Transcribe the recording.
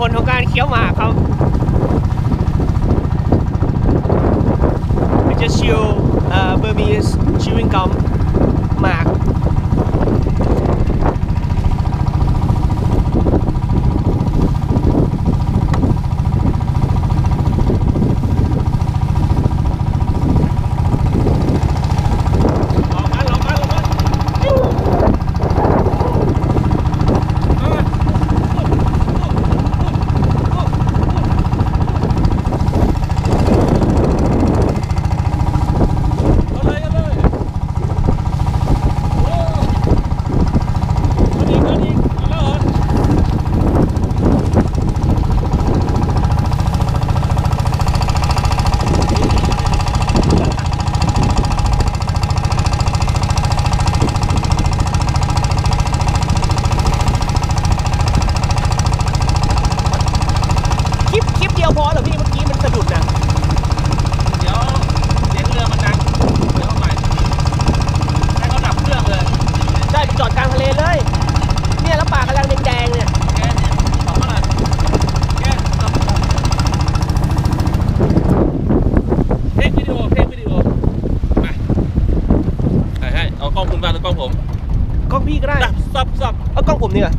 ผลของการเคี้ยวหมากครับมันจะชิวเบอร์มีสชิวิ่งกัม คุณตาหรือกล้องผมกล้องพี่ก็ได้ได้สับสับเอากล้องผมนี่ก่